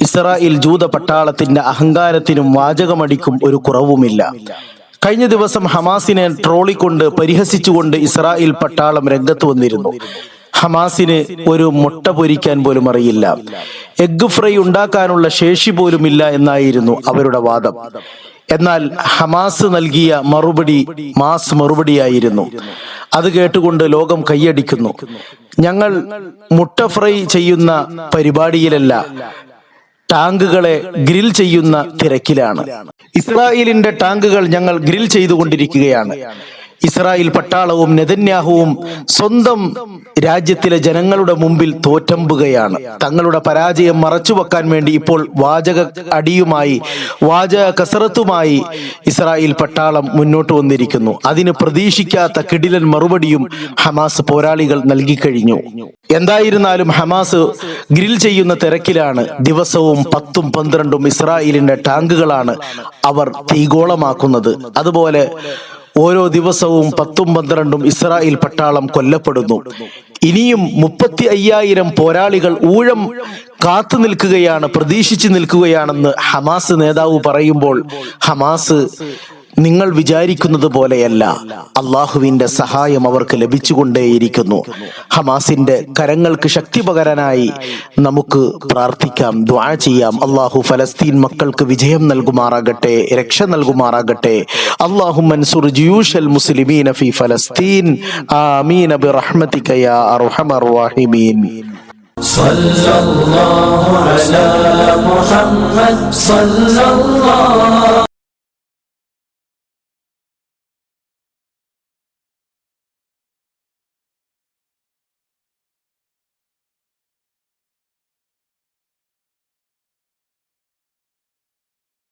Israel ജൂത പട്ടാളത്തിന്റെ അഹങ്കാരത്തിനും വാചകമടിക്കും ഒരു കുറവുമില്ല. കഴിഞ്ഞ ദിവസം ഹമാസിനെ ട്രോളിക്കൊണ്ട് പരിഹസിച്ചുകൊണ്ട് ഇസ്രായേൽ പട്ടാളം രംഗത്ത് വന്നിരുന്നു. ഹമാസിന് ഒരു മുട്ട പൊരിക്കാൻ പോലും അറിയില്ല. എഗ് ഫ്രൈ ഉണ്ടാക്കാനുള്ള ശേഷി പോലുമില്ല എന്നായിരുന്നു അവരുടെ വാദം. എന്നാൽ ഹമാസ് നൽകിയ മറുപടി മാസ് മറുപടിയായിരുന്നു. അത് കേട്ടുകൊണ്ട് ലോകം കൈയടിക്കുന്നു. ഞങ്ങൾ മുട്ട ഫ്രൈ ചെയ്യുന്ന പരിപാടിയിലല്ല ടാങ്കുകളെ ഗ്രിൽ ചെയ്യുന്ന തിരക്കിലാണ്. ഇസ്രായേലിന്റെ ടാങ്കുകൾ ഞങ്ങൾ ഗ്രിൽ ചെയ്തുകൊണ്ടിരിക്കുകയാണ്. ഇസ്രായേൽ പട്ടാളവും നെതന്യാഹുവും സ്വന്തം രാജ്യത്തിലെ ജനങ്ങളുടെ മുമ്പിൽ തോറ്റമ്പുകയാണ്. തങ്ങളുടെ പരാജയം മറച്ചുവെക്കാൻ വേണ്ടി ഇപ്പോൾ വാചക അടിയുമായി വാചക കസറത്തുമായി ഇസ്രായേൽ പട്ടാളം മുന്നോട്ട് വന്നിരിക്കുന്നു. അതിന് പ്രതീക്ഷിക്കാത്ത കിടിലൻ മറുപടിയും ഹമാസ് പോരാളികൾ നൽകിക്കഴിഞ്ഞു എന്തായിരുന്നാലും ഹമാസ് ഗ്രിൽ ചെയ്യുന്ന തിരക്കിലാണ്. ദിവസവും പത്തും പന്ത്രണ്ടും ഇസ്രായേലിന്റെ ടാങ്കുകളാണ് അവർ തീഗോളമാക്കുന്നത്. അതുപോലെ ഓരോ ദിവസവും പത്തും പന്ത്രണ്ടും ഇസ്രായേൽ പട്ടാളം കൊല്ലപ്പെടുന്നു. ഇനിയും മുപ്പത്തി അയ്യായിരം പോരാളികൾ ഊഴം കാത്തു നിൽക്കുകയാണ് പ്രതീക്ഷിച്ചു നിൽക്കുകയാണെന്ന് ഹമാസ് നേതാവ് പറയുമ്പോൾ ഹമാസ് നിങ്ങൾ വിചാരിക്കുന്നത് പോലെയല്ല അള്ളാഹുവിന്റെ സഹായം അവർക്ക് ലഭിച്ചുകൊണ്ടേയിരിക്കുന്നു ഹമാസിന്റെ കരങ്ങൾക്ക് ശക്തി പകരാനായി നമുക്ക് പ്രാർത്ഥിക്കാം ദ്വാ ചെയ്യാം അള്ളാഹു ഫലസ്തീൻ മക്കൾക്ക് വിജയം നൽകുമാറാകട്ടെ രക്ഷ നൽകുമാറാകട്ടെ അള്ളാഹു മൻസുർ ജിയൂഷൽ മുസ്ലിമീന ഫി ഫലസ്തീൻ ആമീൻ برحمتك يا أرحم الراحمين صلى الله على محمد صلى الله